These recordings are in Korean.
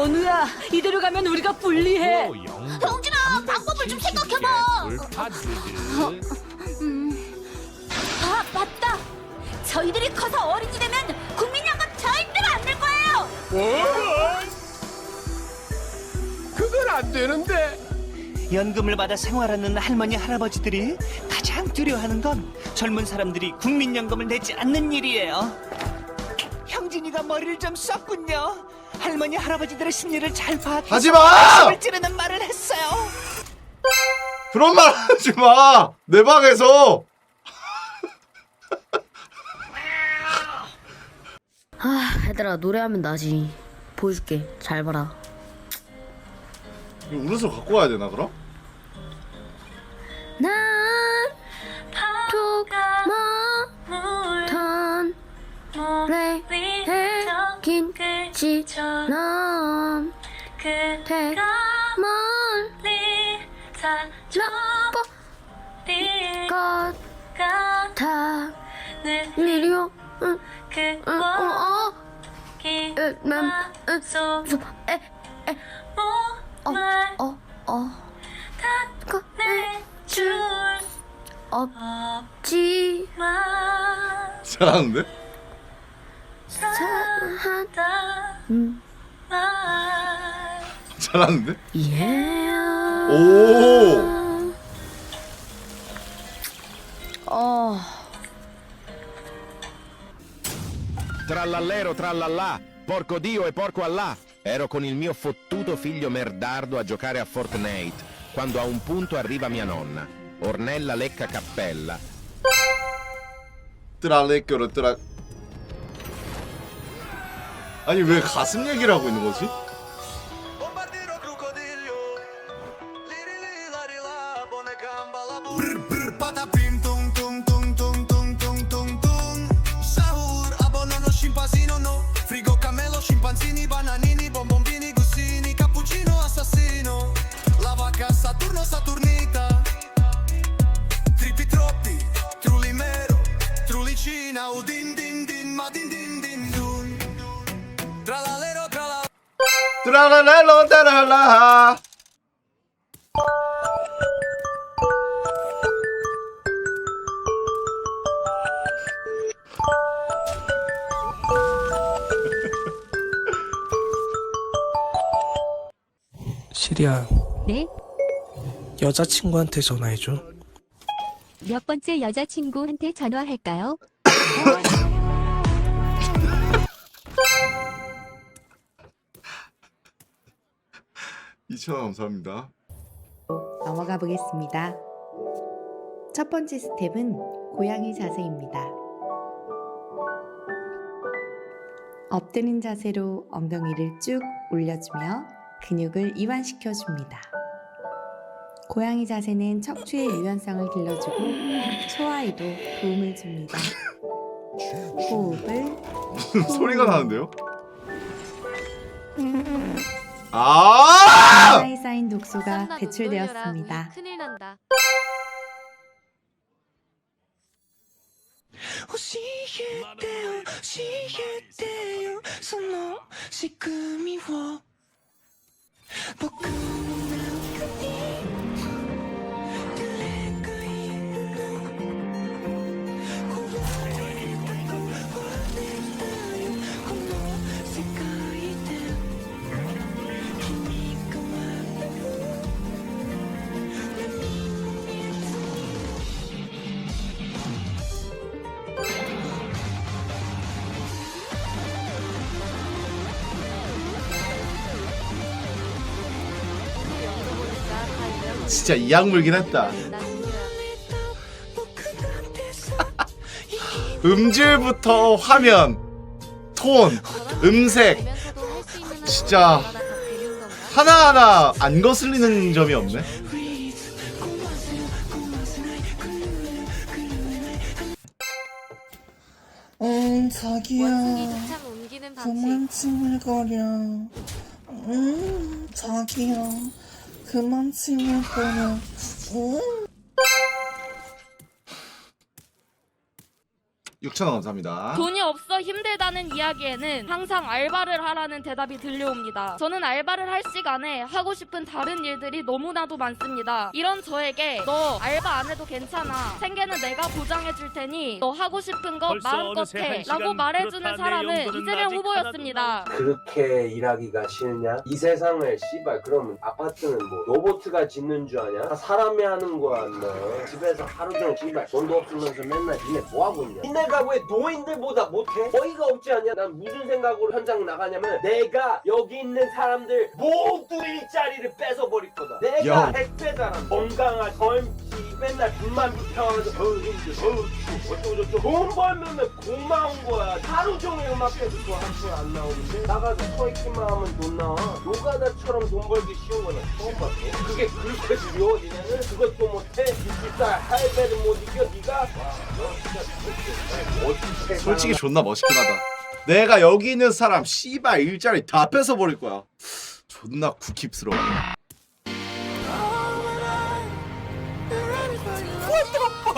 원우야, 이대로 가면 우리가 불리해. 형진아, 방법을 좀 생각해봐. 아, 맞다. 저희들이 커서 어린이 되면 국민연금 절대로 안낼 거예요. 그건 안 되는데. 연금을 받아 생활하는 할머니 할아버지들이 가장 두려워하는 건 젊은 사람들이 국민연금을 내지 않는 일이에요. 형진이가 머리를 좀 썼군요. 할머니 할아버지들의 심리를 잘 파악해서 하지 마! 가슴을 찌르는 말을 했어요. 그런 말 하지 마. 내 방에서. 아, 얘들아 노래하면 나지. 보여줄게. 잘 봐라. 이거 울어서 갖고 와야 되나 그럼? 지난 그대 멀리 나빠 것 같아 미리 오 없지만 잘하는데? 사랑하다 음, 잘하는데? 예. 오. 어, Trallallero trallallà, porco Dio e porco Allah. Ero con il mio fottuto figlio merdardo a giocare a Fortnite, quando a un punto arriva mia nonna, Ornella Lecca Cappella, 뜨랄레껴로 뜨라. 아니 왜 가슴 얘기를 하고 있는 거지? 시리야 네? 여자친구한테 전화해줘 몇 번째 여자친구한테 전화할까요? 2,000원 감사합니다. 넘어가 보겠습니다. 첫 번째 스텝은 고양이 자세입니다. 엎드린 자세로 엉덩이를 쭉 올려주며 근육을 이완시켜 줍니다. 고양이 자세는 척추의 유연성을 길러주고 소화에도 도움을 줍니다. 호흡을 무슨 소리가 나는데요? 아! 사이 쌓인 독소가 배출되었습니다. 큰일 난다. 教えてよ教えてよその仕組みを 不可能 진짜 이 악 물긴 했다. 음질부터 화면, 톤, 음색 진짜 하나하나 안 거슬리는 점이 없네. 음, 자기야. 칭얼거려. 음, 자기야. 그만 치면 보내. 6천 원 감사합니다. 돈이 없어 힘들다는 이야기에는 항상 알바를 하라는 대답이 들려옵니다. 저는 알바를 할 시간에 하고 싶은 다른 일들이 너무나도 많습니다. 이런 저에게 너 알바 안 해도 괜찮아. 생계는 내가 보장해 줄 테니 너 하고 싶은 거 마음껏 해. 라고 말해주는 사람은 이재명 후보였습니다. 그렇게 일하기가 싫냐? 이 세상을 씨발 그러면 아파트는 뭐 로보트가 짓는 줄 아냐? 사람이 하는 거야 너 집에서 하루 종일 씨발 돈도 없으면서 맨날 니네 뭐 하고 있냐? 가구에 노인들보다 못해? 어이가 없지 않냐? 난 무슨 생각으로 현장 나가냐면 내가 여기 있는 사람들 모두 일자리를 뺏어버릴 거다 내가 야. 택배잖아 건강한 젊지 맨날 눈만 비켜가지고 어 힘들어 어 추워 어쩌고 저쩌고. 돈 벌면 고마운 거야. 하루 종일 음악 해도 한푼안 나오는데 나가서 서 있기만 하면 돈 나와. 노가다처럼 돈 벌기 쉬운 거는 처음 봤어. 그게 그렇게 두려워 니네는? 그것도 못해. 비쌀 할배를 못 이겨 니가? 와너 진짜 어떻게 솔직히 존나 멋있긴 하다. 내가 여기 있는 사람 씨발 일자리 다 뺏어버릴 거야. 존나 쿠킵스러워.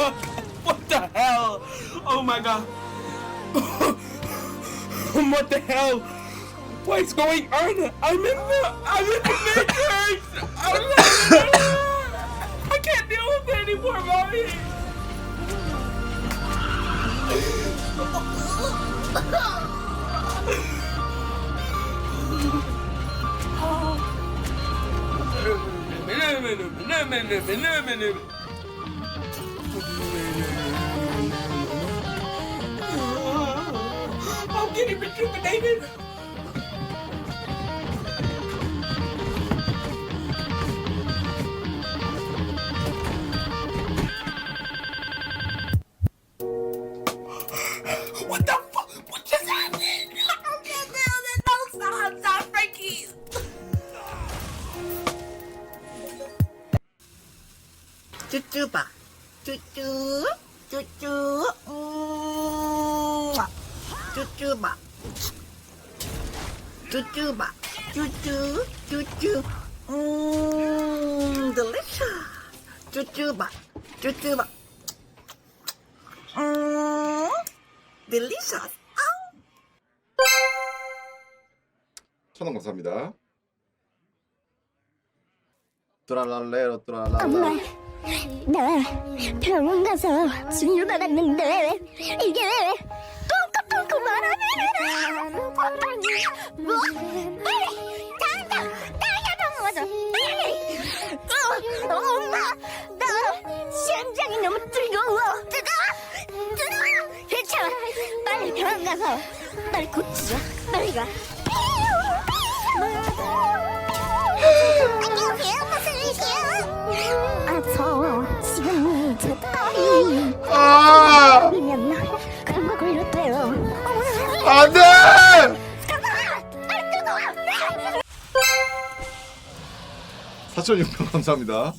What the hell? Oh my god. what the hell? What's going on? I'm in the I'm in the matrix. I'm I can't deal with it anymore, mommy. What the fuck? What just happened? I can't tell that no signs are Frankie. Tutuba. Tutu. Tutu. 쭈쭈. 쭈쭈. 음. 쭈쭈바. 쭈쭈바. 쭈쭈. 쭈쭈. 음. delicious. 쭈쭈바. 쭈쭈바. 음. delicious. 천원 감사합니다. 뚜랄랄레로 뚜랄랄라. 나 병원 가서 치료 받았는데 이게 똥꼬똥꼬 말하네 뭐? 당장 당장 병원 가자 어, 엄마 나 심장이 너무 뜨거워 뜨거워 뜨거워 괜찮아 빨리 병원 가서 빨리 고치자 빨리 가 안녕하세요 무슨 일이세요? 아 저 지금 제 딸이 아! 걸렸대요 안 돼! 빨리 뜨거워 4,600원 감사합니다.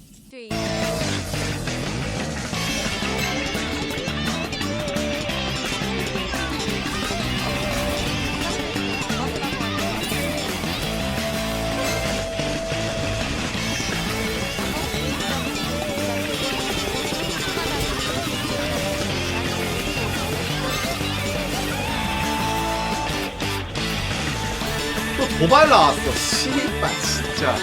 도발 나왔어. 씨발 진짜.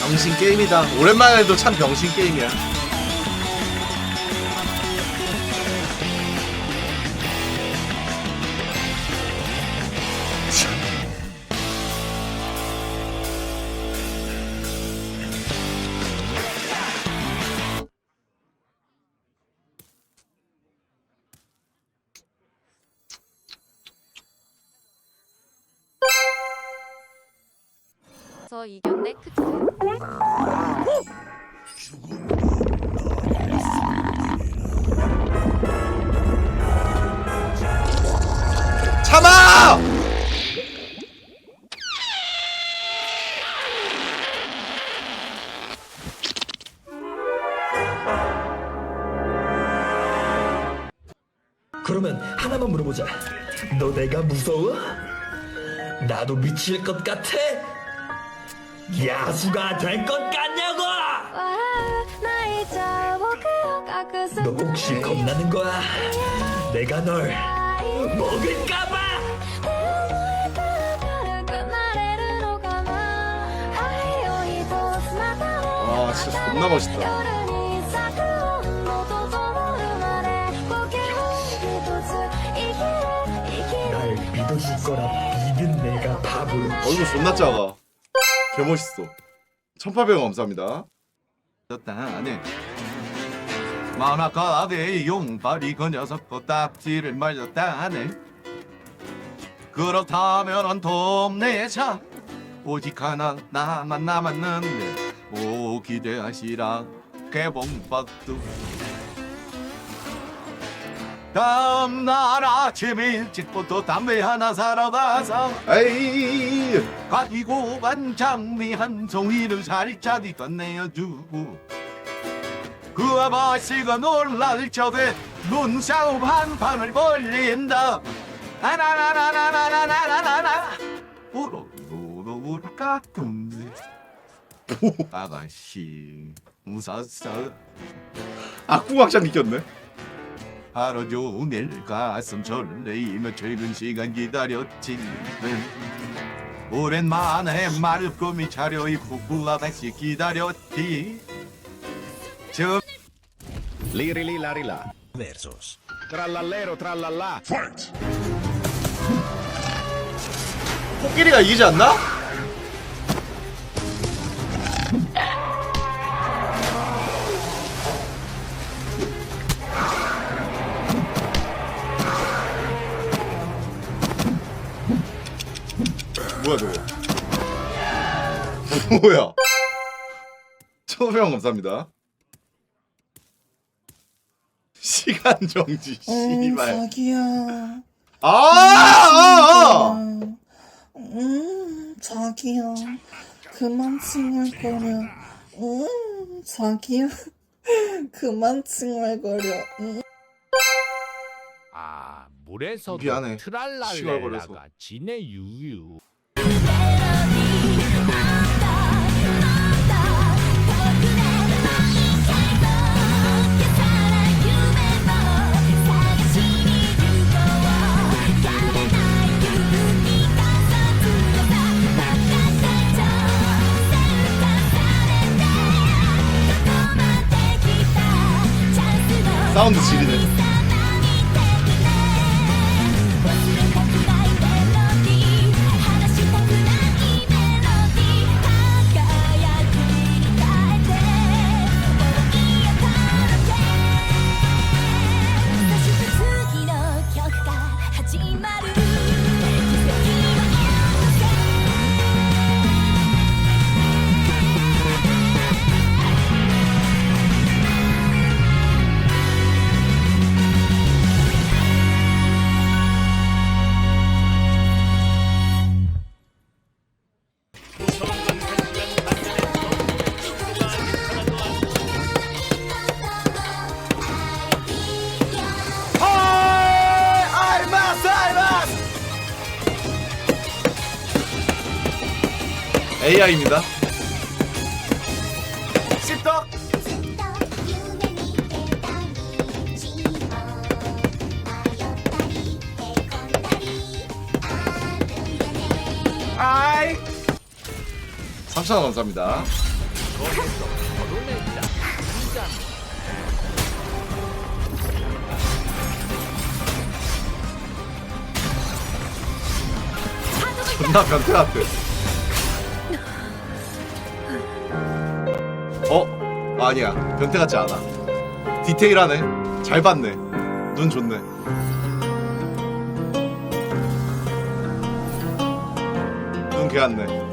병신 게임이다. 오랜만에 해도 참 병신 게임이야. 이겼네 크크. 참아! 그러면 하나만 물어보자. 너 내가 무서워? 나도 미칠 것 같아? 야수가 될 것 같냐고! 너 혹시 겁나는 거야? 내가 널 먹을까봐! 아, 아 진짜 존나 멋있다 날 믿어줄 거라 믿은 내가 밥을 어이구 존나 작아 개멋있어. 1800원 감사합니다. 졌다네. 만화가게 용발이 그 녀석 코딱지를 말렸다네. 그렇다면 돕내자. 오직 하나 나만 남았는데 오 기대하시라. 개봉박두 다음날 아침 일찍부터 담배 하나 사러 가서 에이. 가지고 간 장미 한 송이를 살짝 이껏 내어주고 그 아버지가 놀랄 적에 눈싸움 한 판을 벌린다. 아나나나나나나나나나. 우르르르 까꿍 아가씨 웃었어 악궁악장 느꼈네 하루 종일 가슴 설레이며 퇴근 시간 기다렸지 오랜만에 말끔히 차려입고 구아다시 기다렸지 저 larila. Versus. Trallallero trallallà. 코끼리가 이기지 않나? 뭐야 저거 뭐야 천오백 감사합니다 시간 정지 씨발 자기야. 아, 아, 아! 음, 자기야. 그만 칭얼거려. 음, 자기야. 그만 칭얼거려. 음. 아 물에서도 미안해. 트랄랄레라가. 지네 유유 Sound Şili'de. AI입니다. 씹덕 아이. 3,000원 감사합니다. 존나 변태 같아 어? 아니야. 변태 같지 않아. 디테일하네. 잘 봤네. 눈 좋네. 눈 개같네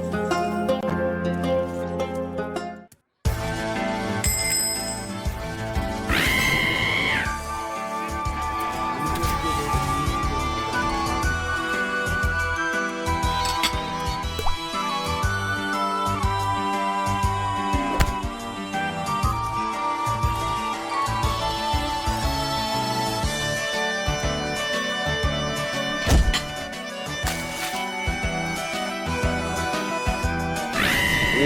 오.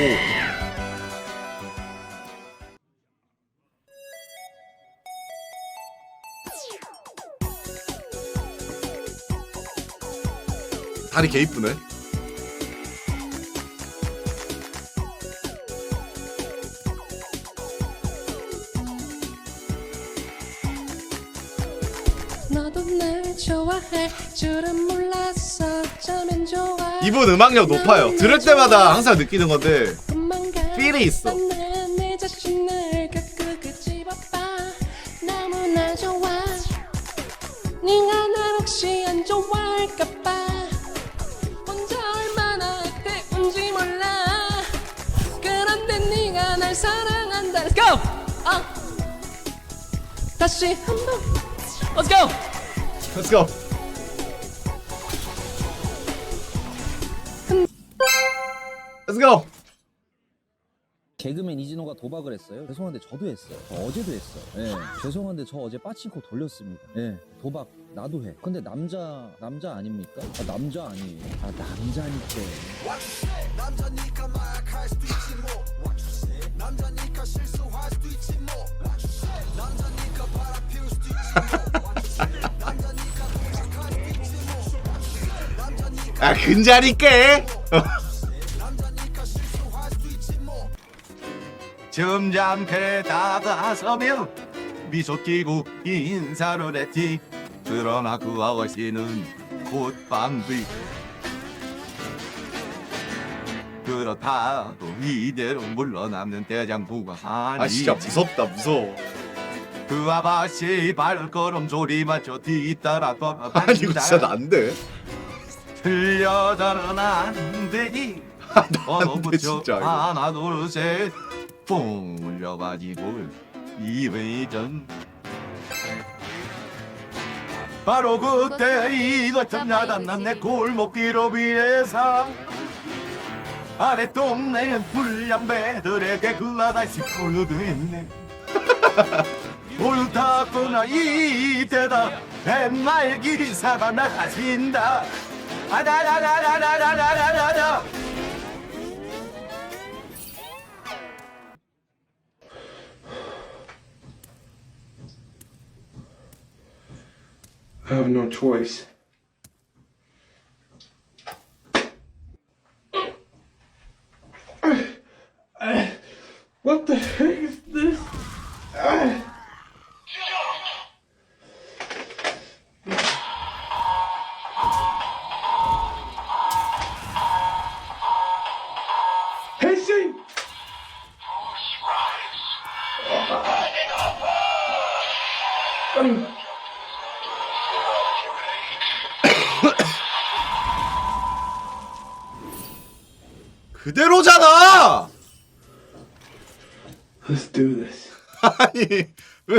다리 개 이쁘네. 나도 날 좋아해 줄은 이분 음악력 높아요. 들을 때마다 항상 느끼는 건데 필이 있어. Let's go. 아. 다시 한 번. Let's go. Let's go. Let's go. 개그맨 이진호가 도박을 했어요. 죄송한데 저도 했어요. 저 어제도 했어요. 예. 죄송한데 저 어제 빠친코 돌렸습니다. 예. 도박 나도 해. 근데 남자 남자 아닙니까? 아, 남자 아니에요. 아 남자니까. 남자니까 막할 수도 있지 뭐 남자니까 실수할 수도 있지 뭐 남자니까 바람 피울 수도 있지 남자니까 도착할 수도 있지 뭐 남자니까 아 근자리께. 남자니까 점잖게 다가서며 미소 띄고 인사를 했지 그러나 그 아가씨는 곧밤 뒤 그렇다도 이대로 물러남는 대장부가 아니 아 진짜 무섭다 무서워. 그 아가씨 발걸음 소리마저 뒤따라 아니 이거 진짜 난데. 틀려서는 안 되지 난데 진짜 이거. 하나 둘셋 뽕 물려가지고 이회전. 바로 그때 이것참 야단난 내 골목길로 비해서 아래 동네는 불량배들에게 글라다시 불드네. 옳다구나 이때다 옛말 기사가 나가신다. 아다라라라라라라라. I have no choice.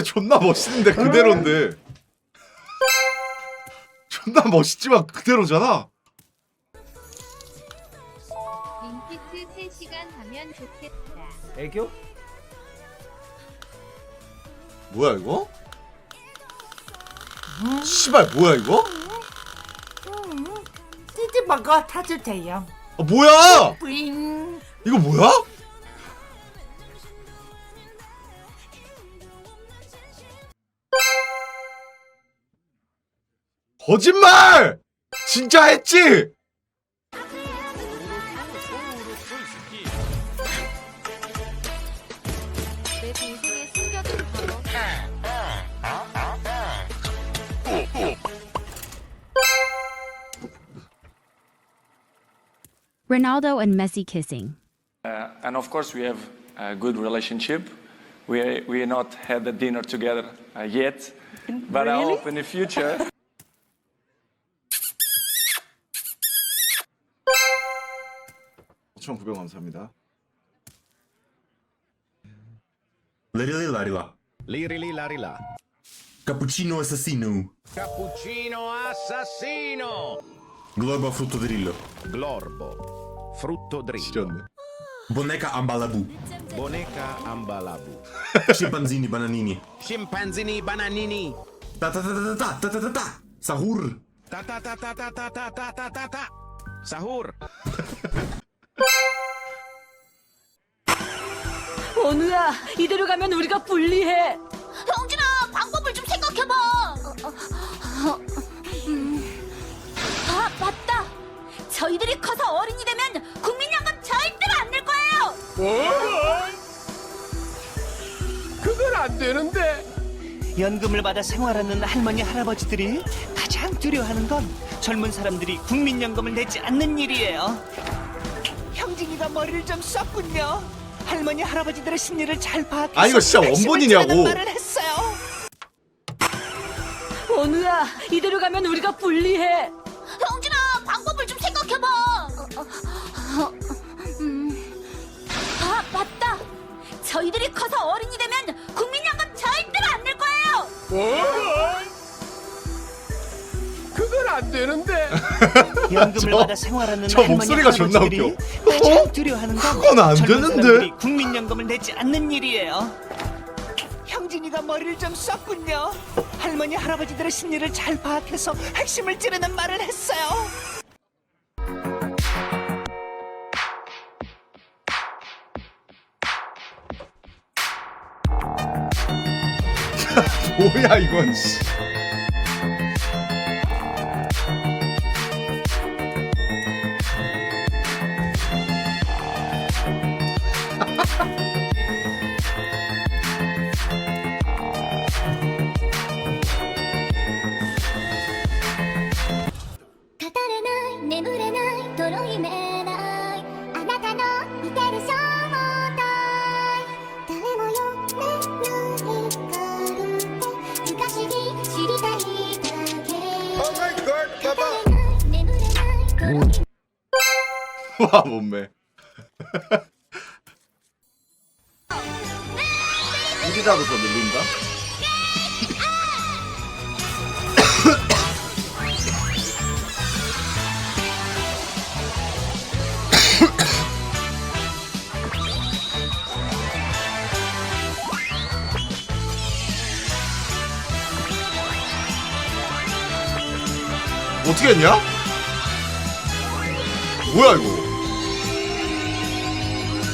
왜 존나 멋있는데 그대로인데. 존나 멋있지만 그대로잖아. 링피트 3시간 하면 좋겠다. 애교? 뭐야 이거? 씨발 뭐야 이거? 찌찌버거 타주세요. 아 뭐야? 뿌잉. 이거 뭐야? 거짓말! 진짜 했지? 내 동생의 숨겨둔 단어. Ronaldo and Messi kissing. Uh, and of course, we have a good relationship. We we not had a dinner together uh, yet, but I hope in the future. 천 900 감사합니다. Lirilarilà. Lirilarilà. Cappuccino assassino Cappuccino assassino. Globo frutto drillo Glorbo. Frutto dritto. 지렸네. Boneca ambalabu Boneca ambalabu. Scimpanzini bananini Scimpanzini bananini. Ta ta ta ta ta ta ta ta ta Sahur Ta ta ta ta ta ta ta ta ta ta ta. Sahur. 원우야, 이대로 가면 우리가 불리해. 형진아, 방법을 좀 생각해봐. 아, 맞다. 저희들이 커서 어른이 되면 국민연금 절대로 안 낼 거예요. 어? 그건 안 되는데. 연금을 받아 생활하는 할머니 할아버지들이 가장 두려워하는 건 젊은 사람들이 국민연금을 내지 않는 일이에요. 형진이가 머리를 좀 썼군요. 할머니 할아버지들의 심리를 잘 파악해서 아, 이거 진짜 원본이냐고. 찌르는 말을 했어요. 원우야, 이대로 가면 우리가 불리해. 형진아 방법을 좀 생각해봐 아 맞다 저희들이 커서 어른이 되면 국민연금 절대로 안 낼 거예요 그건 안 되는데. 연금을 저- 받아 생활하는 저 할머니 목소리가 존나 할아버지들이 웃겨. 가장 어? 두려워하는 건 그건 안 젊은 되는데? 사람들이 국민연금을 내지 않는 일이에요. 형진이가 머리를 좀 썼군요. 할머니 할아버지들의 심리를 잘 파악해서 핵심을 찌르는 말을 했어요. 뭐야 이건 씨. 1이라도 더 늘린다? 어떻게 했냐? 뭐야 이거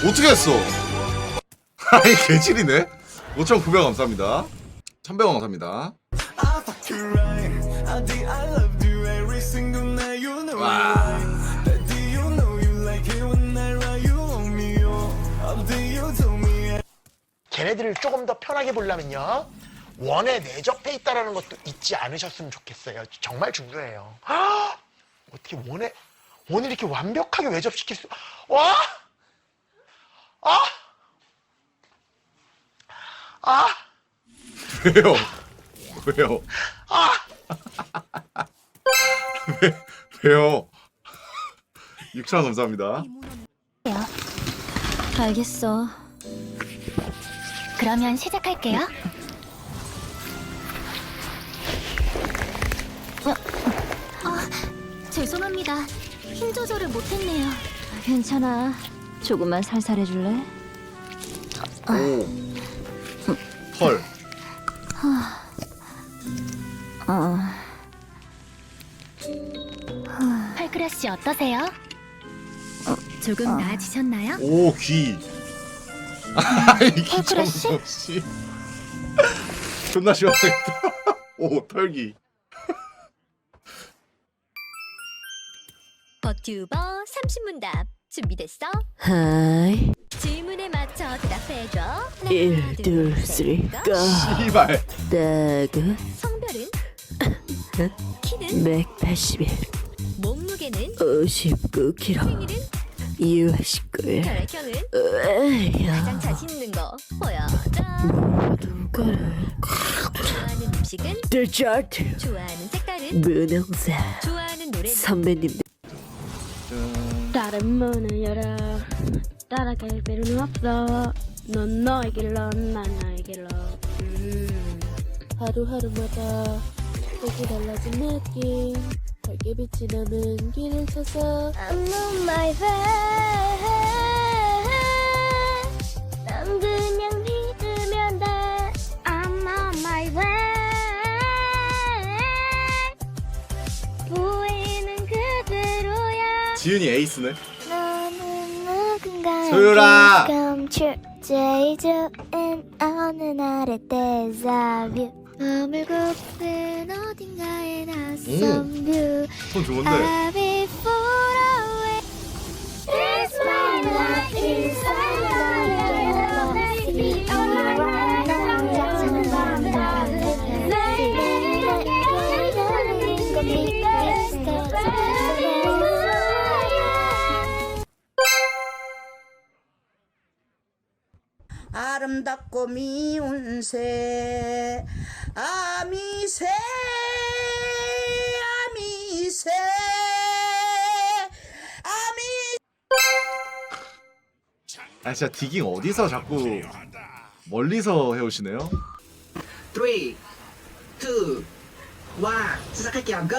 어떻게 했어? 아이 개질이네 5,900원 감사합니다. 1,100원 감사합니다. 와. 걔네들을 조금 더 편하게 보려면요. 원에 내적돼 있다라는 것도 잊지 않으셨으면 좋겠어요. 정말 중요해요. 아! 어떻게 원에 원을 이렇게 완벽하게 외접시킬 수? 와! 아! 아! 왜요? 왜요? 아! 왜, 왜요? 6,000원 감사합니다. 알겠어 그러면 시작할게요 어, 아, 죄송합니다 힘 조절을 못했네요 괜찮아. 조금만 살살 해줄래? 오. 헐. 어. 펄크라 씨 어떠세요? 조금 나아지셨나요? 오 귀. 아이 헐크라 씨? 기정도 씨. 존나 시원하겠다. 오 털기. 버튜버 30문답 준비됐어? 하이. 질문에 맞춰 대답해줘 1, 2, 3, 고! 씨발. 다그 성별은? 키는? 181, 몸무게는? 59kg, 생일은? 2월 19일. 혈액형은? 으야. 가장 자신 있는 거 보여줘 좋아하는 음식은? 디저트. 좋아하는 색깔은? 무능사. 좋아하는 노래는? 선배님. 다른 문을 열어 따라갈 필요는 없어. 넌 너의 길로 난 나의 길로. 음. 하루하루마다 색이 달라진 느낌. 밝게 빛이 나는 길을 찾아. I'm on my way. 난 그냥 믿으면 돼. I'm on my way. 보이는 그대로야. 지은이 에이스네. 소율아. 감출 제이주인 어느 날의 데자뷰. 머물고픈 어딘가의 낯선 뷰. 손 좋은데. I'll be far away That's my life is 아름답고 미운 새 아미새 아미새 아미 아 진짜 디깅 어디서 자꾸 멀리서 해오시네요 3, 2, 1, 시작할게요. 고!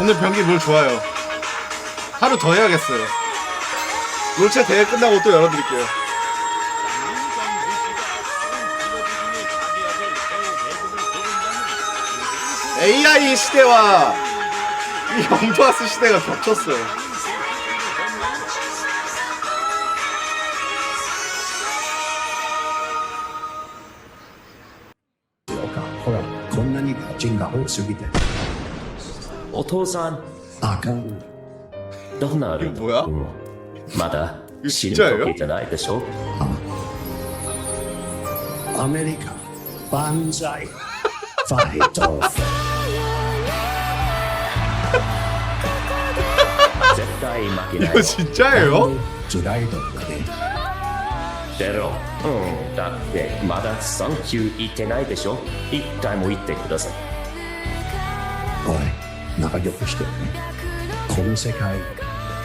오늘 변기 물 좋아요 하루 더 해야겠어요 롤체 대회 끝나고 또 열어드릴게요 AI 시대와 이 영도아스 시대가 겹쳤어요 Hora, こんなに人が多すぎて。お父さんあかん。 どうなるの뭐야 まだ死ぬ 진짜예요 時じゃないでしょアメリカ、万歳。ファイト。絶対負けない 이거 진짜예요? ズライドだね。出ろうんだってまだ3級行ってないでしょ一回も行ってくださいおい、仲良くしてね。この世界、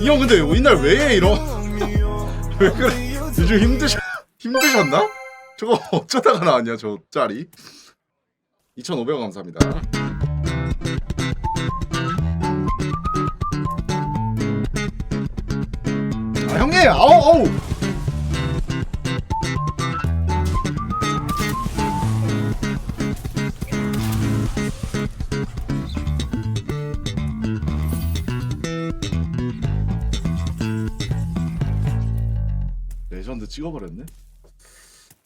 이 형 근데 옛날 왜 해, 이런? 왜 그래? 요즘 힘드셨 힘드셨나? 저거 어쩌다가 나왔냐 저 짤이? 2,500원 감사합니다. 아 형님 아우 아우 레전드 찍어버렸네